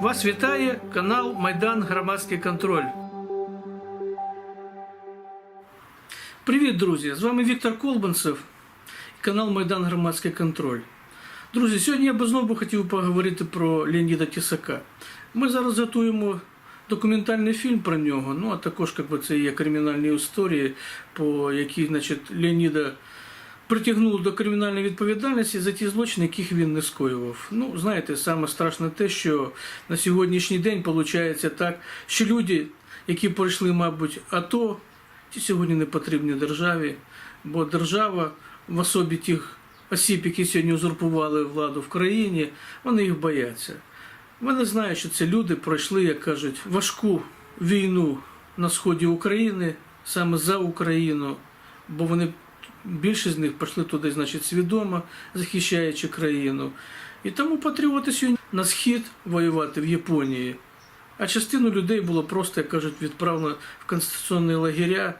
Вас вітає канал Майдан Громадський контроль. Привіт, друзі! З вами Віктор Колбанцев канал Майдан Громадський контроль. Друзі, сьогодні я би знову хотів поговорити про Леоніда Тісака. Ми зараз готуємо документальний фільм про нього. Ну а також якби, це є кримінальні історії, по якій значить, Леоніда притягнули до кримінальної відповідальності за ті злочини, яких він не скоював. Ну, знаєте, саме страшне те, що на сьогоднішній день виходить так, що люди, які пройшли, мабуть, АТО, ті сьогодні не потрібні державі, бо держава в особі тих осіб, які сьогодні узурпували владу в країні, вони їх бояться. Вони знають, що це люди пройшли, як кажуть, важку війну на сході України, саме за Україну, бо вони більшість з них пішли туди, значить, свідомо, захищаючи країну. І тому патріоти сьогодні на схід воювати в Японії. А частину людей було просто, як кажуть, відправлено в конституційні лагеря,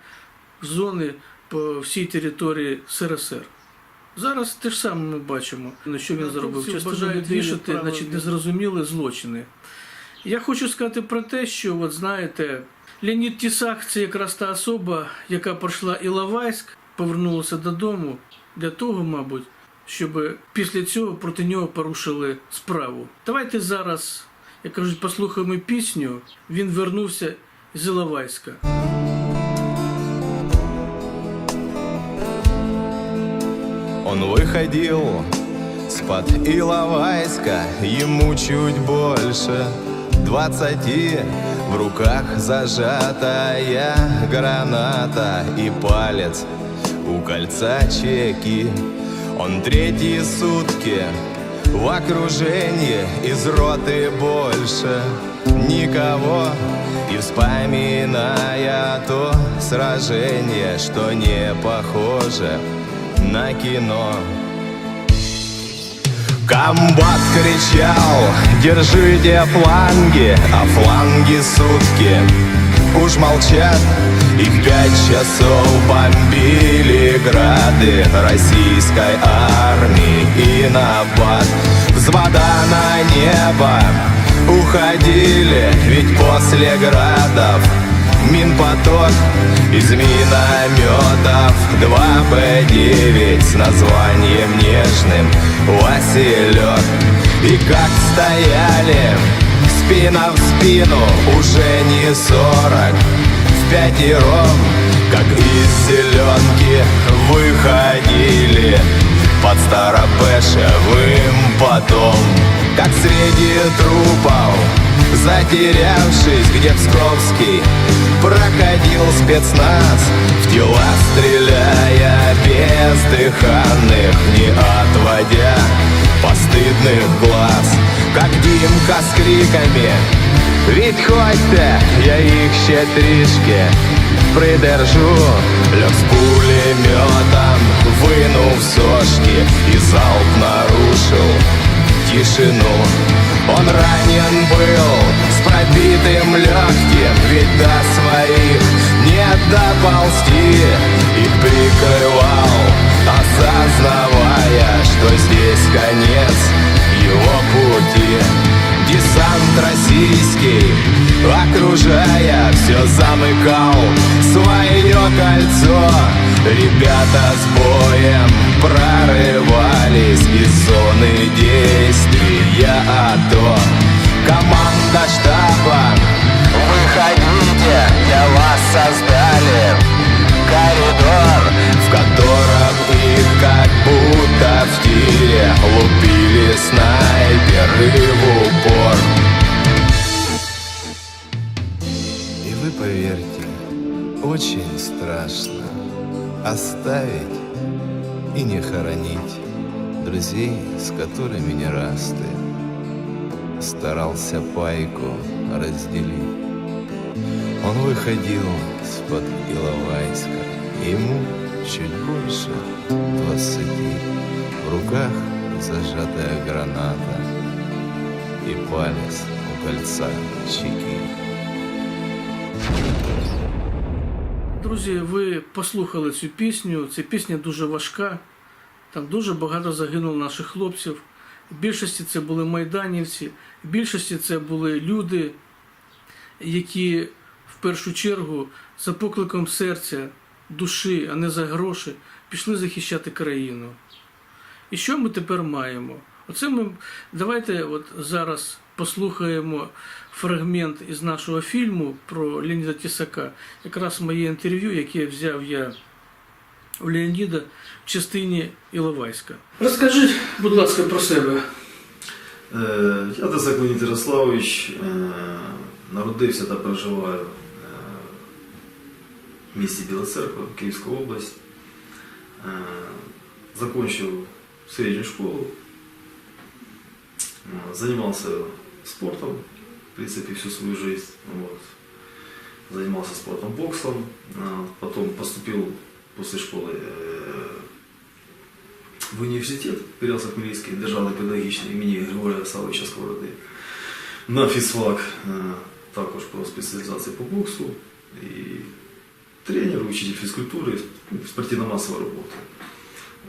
в зони по всій території СРСР. Зараз те ж саме ми бачимо, на що він зробив. Частину людей вішати, значить, незрозуміли злочини. Я хочу сказати про те, що, от знаєте, Леонід Тісак це якраз та особа, яка пройшла Іловайськ, повернулася додому для того, мабуть, щоб після цього проти нього порушили справу. Давайте зараз, як кажуть, послухаємо пісню. Він вернувся з Іловайська. Он выходил с-под Иловайска, ему чуть больше двадцати. В руках зажатая граната и палец у кольца чеки. Он третьи сутки в окружении из роты больше никого. И вспоминая то сражение, что не похоже на кино. Комбат кричал, держите фланги, а фланги сутки Уж молчат, их пять часов бомбили грады Российской армии и на бат. Взвода на небо уходили, ведь после градов Минпоток из минометов. 2Б9 с названием нежным Василек И как стояли спина в спину уже не сорок. В пятером, как из зеленки выходили. Под Старопешевым потом Как среди трупов Затерявшись, где Псковский Проходил спецназ. В тела стреляя бездыханных Не отводя постыдных глаз Как Димка с криками. Ведь хоть-то я их щедришки Придержу. Лег с пулеметом Вынув сошки И залп нарушил тишину. Он ранен был с пробитым легким Ведь до своих конец его пути. Десант российский, окружая Все замыкал свое кольцо. Ребята с боем прорывались из зоны действия АТО Команда штаба Выходите, для вас создали Лупили снайперы в упор И вы поверьте, очень страшно оставить и не хоронить друзей, с которыми не раз ты старался пайку разделить. Он выходил с-под Иловайска, ему чуть больше двадцати. В руках зажатая граната и палец у кольца чеки. Друзі, ви послухали цю пісню. Ця пісня дуже важка. Там дуже багато загинуло наших хлопців. В більшості це були майданівці, в більшості це були люди, які в першу чергу за покликом серця, душі, а не за гроші, пішли захищати країну. І що ми тепер маємо? Оце ми давайте от зараз послухаємо фрагмент із нашого фільму про Леоніда Тісака. Якраз моє інтерв'ю, яке взяв я у Леоніда в частині Іловайська. Розкажи, будь ласка, про себе. Е, Я Тесак Леонід Ярославович, е, народився та проживаю е, в місті Біла Церква, Київська область. Закончил среднюю школу, Э, занимался спортом, в принципе, всю свою жизнь. Вот. Занимался спортом, боксом, А, потом поступил после школы э, в університет Переяслав-Хмельницький, державний педагогічний імені Григорія Савича Сковороди. На фізфак е, також по спеціалізації по боксу і тренер, учитель фізкультури, ну, спортивно-масова робота.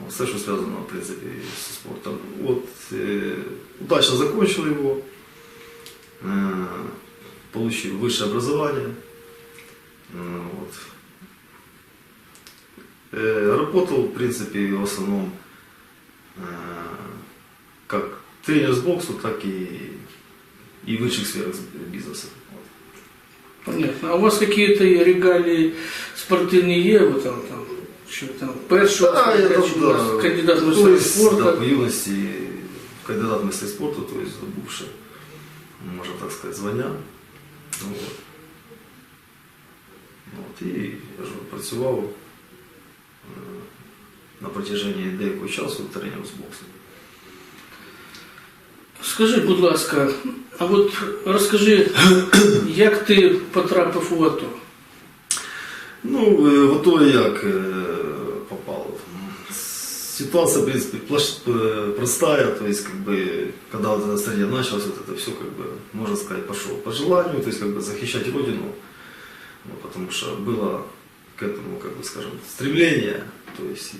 Все, що зв'язано, в принципі, з спортом. От, е, удачно закончил его, э, получил высшее образование. Э, вот. Э, работал, в принципе, в основном э, как тренер с боксу, так и, и в высших сферах бизнеса. Вот. Понятно. А у вас какие-то регалии спортивные? Ви там, там, що там, першого, Да, я там, да. кандидат То есть, да, спорту? по юности кандидат в спорту, то есть добувши, можно так сказать, звання. Ну, от. Ну, От, і я ж працював е, на протяжении деякого часу тренером з боксу. Скажи, будь ласка, а от розкажи, як ти потрапив у АТО? Ну, е, в АТО як е. Ситуация, в принципе, э, простая, то есть, как бы, когда вот эта стране началось, вот это все, как бы, можно сказать, пошло по желанию, то есть, как бы, захищать Родину, ну, потому что было к этому, как бы, скажем, стремление, то есть, и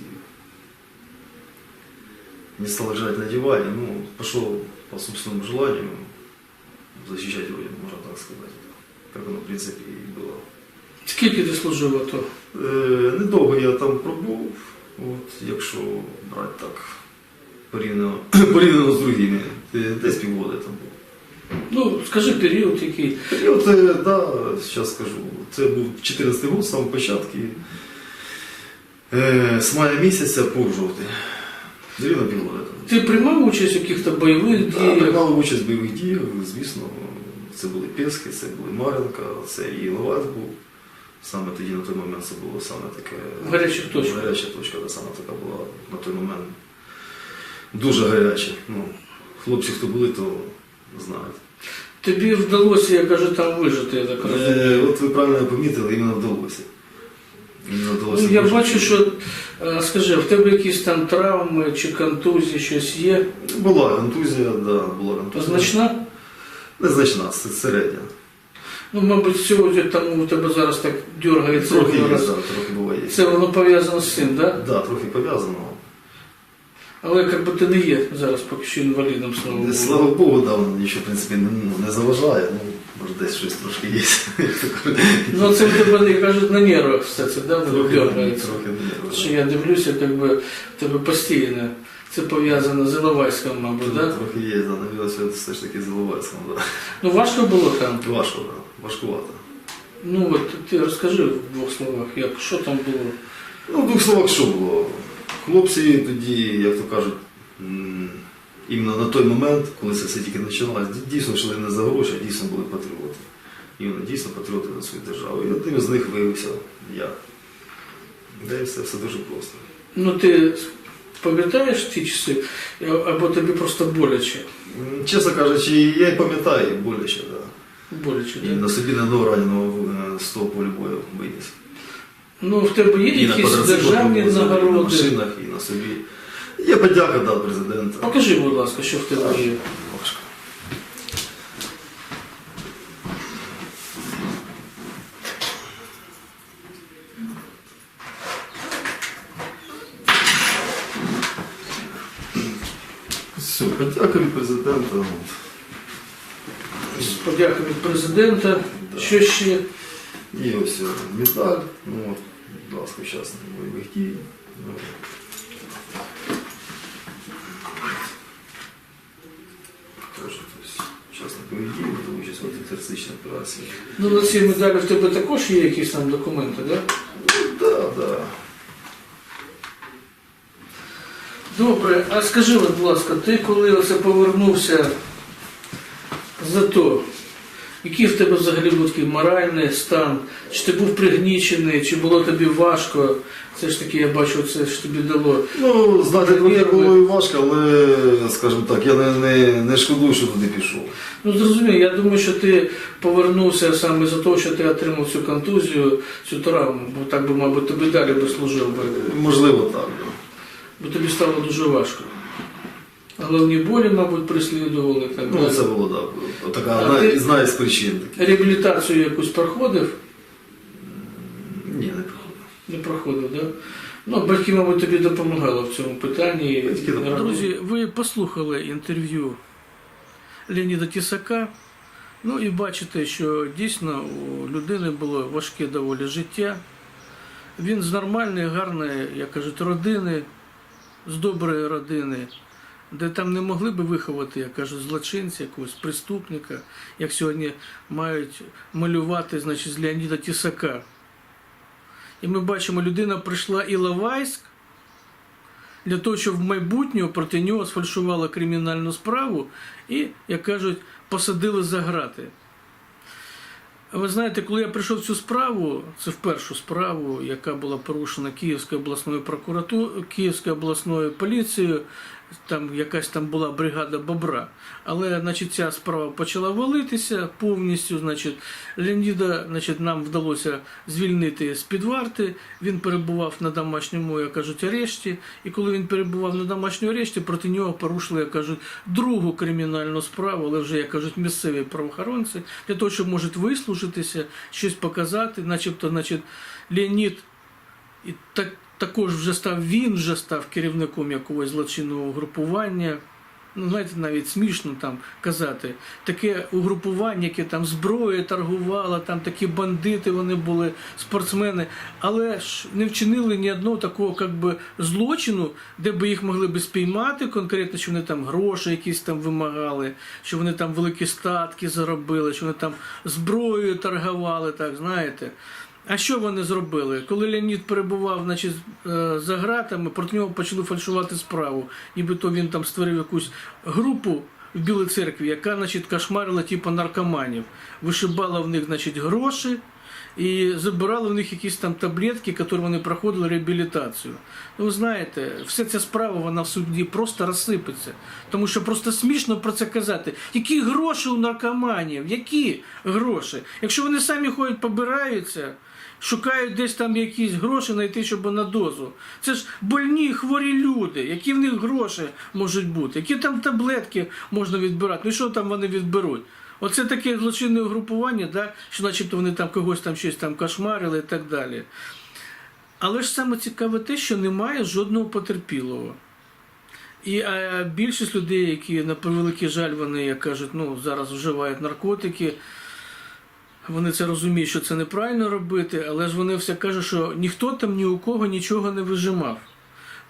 не стал лежать на диване, ну, пошел по собственному желанию защищать Родину, можно так сказать, как оно, в принципе, и было. Скільки ти служив АТО? Е, Недовго я там пробув, от, якщо брати так порівняно, порівняно з другими, десь півгода я там був. Ну, скажи період який. І от, е, да, зараз скажу, це був 14 год, з самого початку, е, з мая місяця по жовтий. Рівно півгода там. Ти приймав участь у якихось бойових Да, діях? приймали участь в бойових діях, звісно, це були Пески, це були Мар'їнка, це і Іловайськ був. Саме тоді на той момент це було саме таке. Гаряча точка. Гаряча точка, да, саме така була на той момент. Дуже гаряча. Ну, хлопці, хто були, то знають. Тобі вдалося, я кажу, там вижити, я так розумію. Е, от ви правильно помітили, іменно вдалося. Іменно вдалося Ну, я вижити. бачу, що е, скажи, в тебе якісь там травми чи контузії, щось є? Була контузія, да, була контузія. Значна? Незначна, середня. Ну, мабуть, сьогодні там у тебе зараз так дергається. Трохи є, да, трохи буває. Це воно пов'язано з цим, так? Да? Да, трохи пов'язано. Але якби ти не є зараз поки що інвалідом, слава Богу. Слава Богу, да, воно нічого, в принципі, не, ну, не заважає. Ну, може, десь щось трошки є. Ну це в тебе, як кажуть, на нервах все це, да? Трохи, дергається. трохи не Що я дивлюся, якби в тебе постійно. Це пов'язано з Іловайськом, мабуть, так? Да? Трохи є, да, на велосипед все ж таки з Іловайськом, да. Ну важко було там. Важко, да, важкувато. Ну от ти розкажи в двох словах, як що там було. Ну, в двох словах, що було? Хлопці тоді, як то кажуть, іменно на той момент, коли це все тільки починалось, дійсно йшли не за гроші, а дійсно були патріоти. Іменно дійсно патріоти на свою державу. І одним з них виявився я. Де все, все дуже просто. Ну ти пам'ятаєш ті часи, або тобі просто боляче? Чесно кажучи, я й пам'ятаю боляче, да. Боляче, І так? на собі не до раненого е, з того виніс. Ну в тебе є І на якісь квадроциклах, державні і на нагороди? машинах, і на собі. Є подяка да, президента. Покажи, будь ласка, що в тебе є. Важко. Все, подяка президента. от. Подяка від президента. Що ще? І ось е, медаль, ну, от, будь ласка, учасник бойових дій. Ну. Ну, на цій медалі в тебе також є якісь там документи, так? Да? Да, да. Добре, а скажи, будь ласка, ти коли оце повернувся з АТО, який в тебе взагалі був такий моральний стан? Чи ти був пригнічений, чи було тобі важко? Це ж таки, я бачу, це ж тобі дало. Ну, знаєте, Нерви. було і важко, але, скажімо так, я не, не, не шкодую, що туди пішов. Ну зрозумів, я думаю, що ти повернувся саме за того, що ти отримав цю контузію, цю травму, бо так би, мабуть, тобі далі би служив би. Можливо, так. Бо тобі стало дуже важко. Головні болі, мабуть, прислідували так Ну, далі. це було так. Така одна, ти- із одна із причин. таких. Реабілітацію якусь проходив? Ні, не проходив. Не проходив, так? Да? Ну, батьки, мабуть, тобі допомагали в цьому питанні. Батьки. Друзі, ви послухали інтерв'ю Леоніда Тісака. Ну і бачите, що дійсно у людини було важке доволі життя. Він з нормальної, гарної, як кажуть, родини, з доброї родини, де там не могли би виховати, як кажуть, злочинця, якогось преступника, як сьогодні мають малювати значить, з Леоніда Тісака. І ми бачимо, людина прийшла Іловайськ для того, щоб в майбутньому проти нього сфальшували кримінальну справу і, як кажуть, посадили за грати. Ви знаєте, коли я прийшов в цю справу, це в першу справу, яка була порушена Київською обласною прокуратурою, Київською обласною поліцією, там якась там була бригада Бобра. Але значить, ця справа почала валитися повністю. Значить, Леоніда значить, нам вдалося звільнити з під варти. Він перебував на домашньому, як кажуть, арешті. І коли він перебував на домашньому арешті, проти нього порушили, як кажуть, другу кримінальну справу, але вже, як кажуть, місцеві правоохоронці, для того, щоб можуть вислужитися, щось показати, начебто, значить, Леонід і так, також вже став він вже став керівником якогось злочинного угрупування. Ну, знаєте, навіть смішно там казати, таке угрупування, яке там зброєю торгувало, там такі бандити вони були, спортсмени, але ж не вчинили ні одного такого как би, злочину, де би їх могли би спіймати конкретно, що вони там гроші якісь там вимагали, що вони там великі статки заробили, що вони там зброєю торгували, так знаєте. А що вони зробили? Коли Леонід перебував значить, е, за ґратами, проти нього почали фальшувати справу. Нібито він там створив якусь групу в Білій церкві, яка значить, кошмарила типу наркоманів, вишибала в них значить, гроші і забирала в них якісь там таблетки, які вони проходили реабілітацію. Ну, ви знаєте, вся ця справа вона в суді просто розсипеться. Тому що просто смішно про це казати. Які гроші у наркоманів? Які гроші? Якщо вони самі ходять, побираються. Шукають десь там якісь гроші знайти, щоб на дозу. Це ж больні, хворі люди. Які в них гроші можуть бути? Які там таблетки можна відбирати? Ну що там вони відберуть? Оце таке злочинне угрупування, да? що начебто вони там когось там щось там кошмарили і так далі. Але ж саме цікаве те, що немає жодного потерпілого. І а, більшість людей, які на превеликий жаль, вони, як кажуть, ну, зараз вживають наркотики, вони це розуміють, що це неправильно робити, але ж вони все кажуть, що ніхто там ні у кого нічого не вижимав.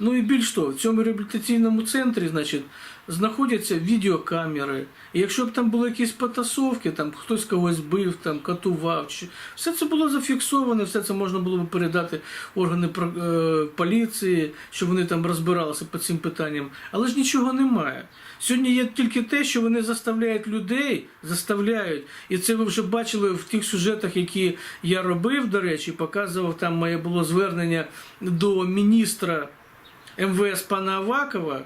Ну і більш того, в цьому реабілітаційному центрі, значить, знаходяться відеокамери. І якщо б там були якісь потасовки, там хтось когось бив, там катував, чи все це було зафіксовано, все це можна було б передати органи е, поліції, щоб вони там розбиралися по цим питанням. Але ж нічого немає. Сьогодні є тільки те, що вони заставляють людей, заставляють. І це ви вже бачили в тих сюжетах, які я робив, до речі, показував там моє було звернення до міністра МВС пана Авакова,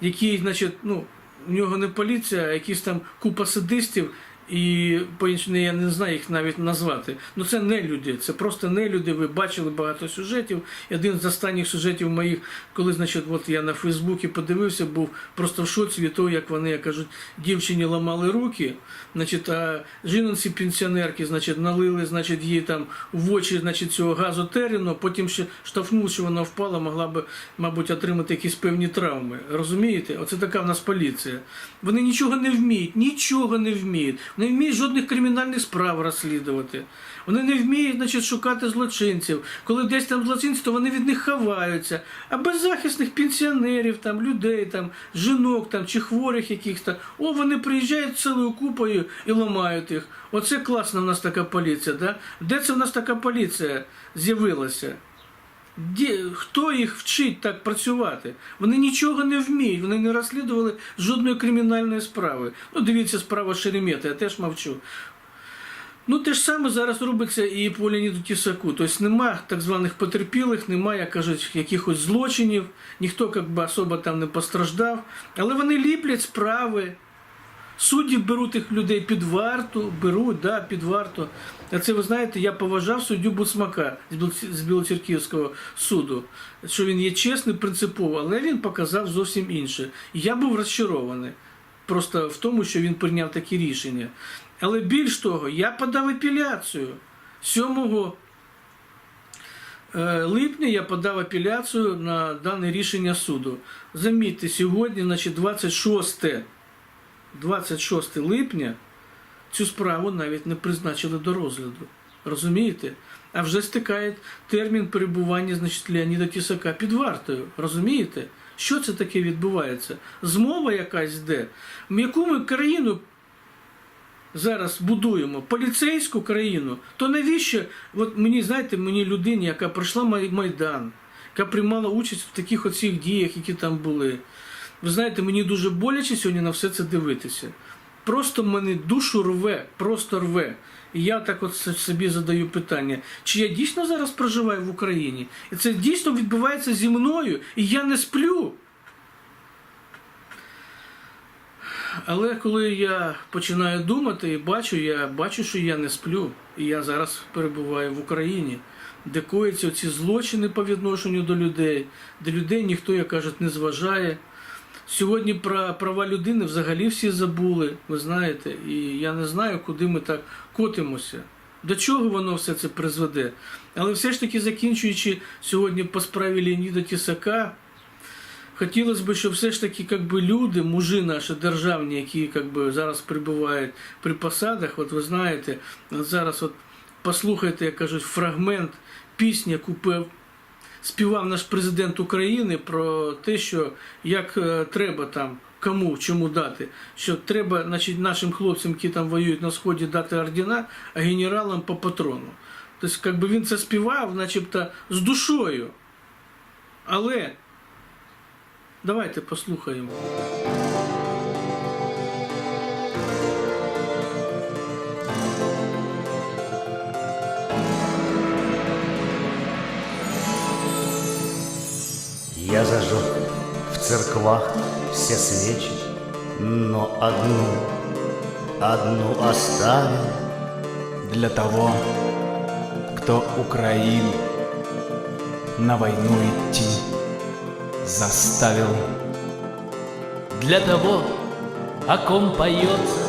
який, значить, ну, у нього не поліція, а якісь там купа садистів І по-іншому я не знаю їх навіть назвати. Ну це не люди, це просто не люди. Ви бачили багато сюжетів. І один з останніх сюжетів моїх, коли, значить, от я на Фейсбуці подивився, був просто в шоці від того, як вони, як кажуть, дівчині ламали руки, значить, а жінці пенсіонерки, значить, налили, значить, їй там в очі, значить, цього газу теріну, потім ще штовхнули, що вона впала, могла би, мабуть, отримати якісь певні травми. Розумієте? Оце така в нас поліція. Вони нічого не вміють, нічого не вміють. Не вміють жодних кримінальних справ розслідувати. Вони не вміють, значить, шукати злочинців. Коли десь там злочинці, то вони від них ховаються. А беззахисних пенсіонерів, там, людей, там, жінок там, чи хворих якихось. О, вони приїжджають цілою купою і ламають їх. Оце класна в нас така поліція. Да? Де це в нас така поліція з'явилася? Хто їх вчить так працювати? Вони нічого не вміють, вони не розслідували жодної кримінальної справи. Ну, дивіться, справа Шеремета, я теж мовчу. Ну, те ж саме зараз робиться і по Леоніду Тісаку. Тобто нема так званих потерпілих, немає, як кажуть, якихось злочинів, ніхто як би, особо там не постраждав. Але вони ліплять справи. Судді беруть тих людей під варту, беруть, да, під варту. А це ви знаєте, я поважав суддю Буцмака з Білоцерківського суду, що він є чесний, принципово, але він показав зовсім інше. Я був розчарований просто в тому, що він прийняв такі рішення. Але більш того, я подав апеляцію 7 е, липня я подав апеляцію на дане рішення суду. Замітьте, сьогодні, значить, 26 26 липня цю справу навіть не призначили до розгляду. Розумієте? А вже стикає термін перебування значить, Леоніда Тісака під вартою. Розумієте? Що це таке відбувається? Змова якась йде. В яку ми країну зараз будуємо? Поліцейську країну. То навіщо? От мені, знаєте, мені людині, яка пройшла Майдан, яка приймала участь в таких оцих діях, які там були. Ви знаєте, мені дуже боляче сьогодні на все це дивитися. Просто мене душу рве, просто рве. І я так от собі задаю питання, чи я дійсно зараз проживаю в Україні? І це дійсно відбувається зі мною, і я не сплю. Але коли я починаю думати і бачу, я бачу, що я не сплю. І я зараз перебуваю в Україні, де коїться ці злочини по відношенню до людей, де людей ніхто, як кажуть, не зважає. Сьогодні про права людини взагалі всі забули, ви знаєте, і я не знаю, куди ми так котимося. До чого воно все це призведе. Але все ж таки, закінчуючи сьогодні по справі Леоніда Тісака, хотілося б, щоб все ж таки як би, люди, мужі наші державні, які як би, зараз перебувають при посадах, от ви знаєте, зараз от послухайте, як кажуть, фрагмент пісні, яку співав наш президент України про те, що як е, треба там кому чому дати, що треба значить, нашим хлопцям, які там воюють на сході, дати ордена, а генералам по патрону. Тобто, як би він це співав, начебто з душою. Але давайте послухаємо. Я зажег в церквах все свечи, но одну, одну оставил. для того, кто Украину на войну идти заставил. для того, о ком поется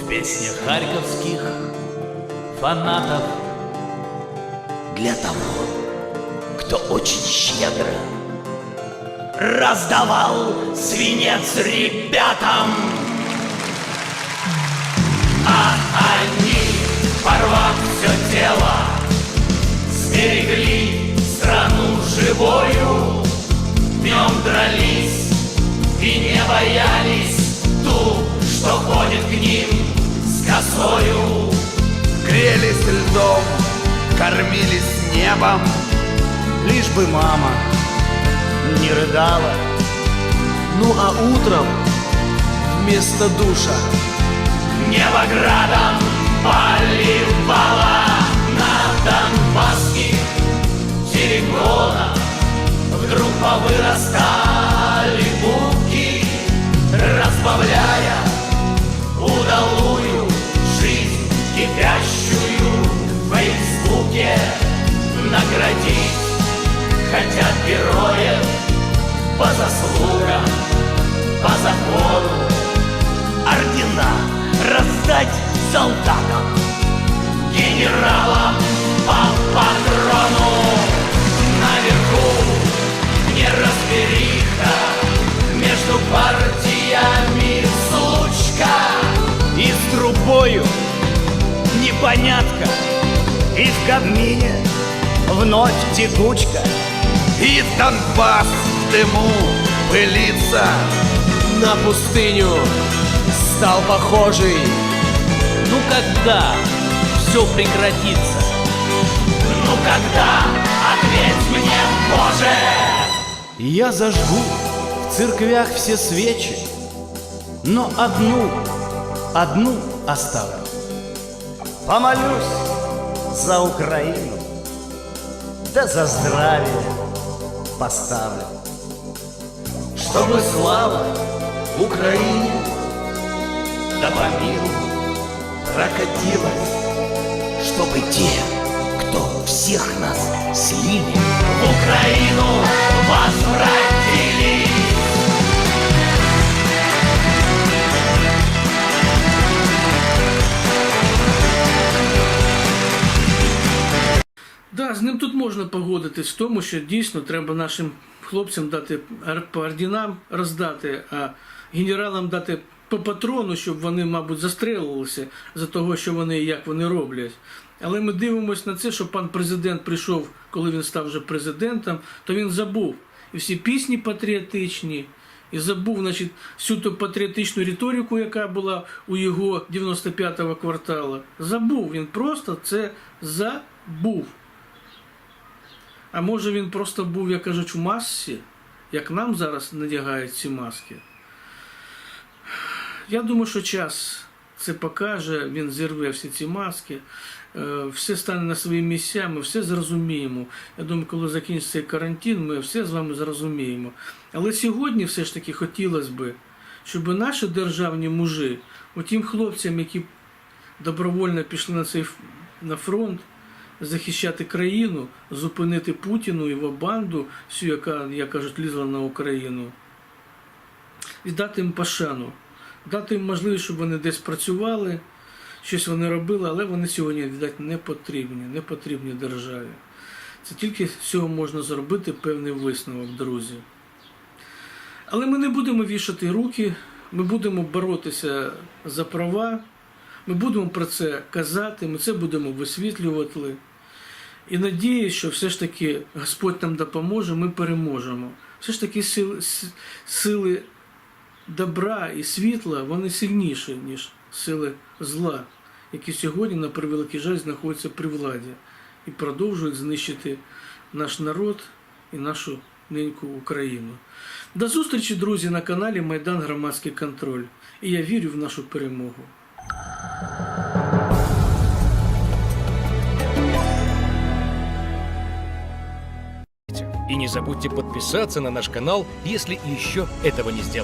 в песнях харьковских фанатов, для того, кто очень щедро раздавал свинец ребятам. А они, порвав все тело, сберегли страну живою, днем дрались и не боялись ту, что ходит к ним с косою. Грелись льдом, кормились небом Лишь бы мама не рыдала. Ну а утром вместо душа Небоградом поливала на Донбассских терегонах Вдруг повырастали буки, разбавляя удалую жизнь кипящую в Фейсбуке. Наградить хотят героев по заслугам, по закону. Ордена раздать солдатам Генералам по патрону. Наверху неразбериха Между партиями случка И с трубою непонятка И в кабмине вновь текучка И Донбасс в дыму пылится. На пустыню стал похожий. Ну когда все прекратится? Ну когда, ответь мне, Боже Я зажгу в церквях все свечи Но одну, одну оставлю. Помолюсь за Украину Да за здравие поставлю Чтобы слава Украине Да по миру прокатилась Чтобы те, кто всех нас слили В Украину возвратили. Да, з ним тут можна погодитись в тому, що дійсно треба нашим хлопцям дати по орденам роздати, а генералам дати по патрону, щоб вони, мабуть, застрелилися за того, що вони і як вони роблять. Але ми дивимося на це, що пан президент прийшов, коли він став вже президентом, то він забув і всі пісні патріотичні, і забув, значить, всю ту патріотичну риторику, яка була у його 95-го кварталу. Забув, він просто це забув. А може він просто був, як кажуть, в масці, як нам зараз надягають ці маски. Я думаю, що час це покаже, він зірве всі ці маски, е, все стане на свої місця, ми все зрозуміємо. Я думаю, коли закінчиться карантин, ми все з вами зрозуміємо. Але сьогодні все ж таки хотілося б, щоб наші державні мужі, отім хлопцям, які добровольно пішли на цей на фронт, захищати країну, зупинити Путіну його банду, всю, яка, як кажуть, лізла на Україну, і дати їм пошану, дати їм можливість, щоб вони десь працювали, щось вони робили, але вони сьогодні, віддать, не потрібні, не потрібні державі. Це тільки з цього можна зробити певний висновок, друзі. Але ми не будемо вішати руки, ми будемо боротися за права, ми будемо про це казати, ми це будемо висвітлювати. І надіюсь, що все ж таки Господь нам допоможе, ми переможемо. Все ж таки сили, сили добра і світла, вони сильніші, ніж сили зла, які сьогодні, на превеликий жаль, знаходяться при владі і продовжують знищити наш народ і нашу неньку Україну. До зустрічі, друзі, на каналі Майдан Громадський контроль. І я вірю в нашу перемогу. И не забудьте подписаться на наш канал, если еще этого не сделали.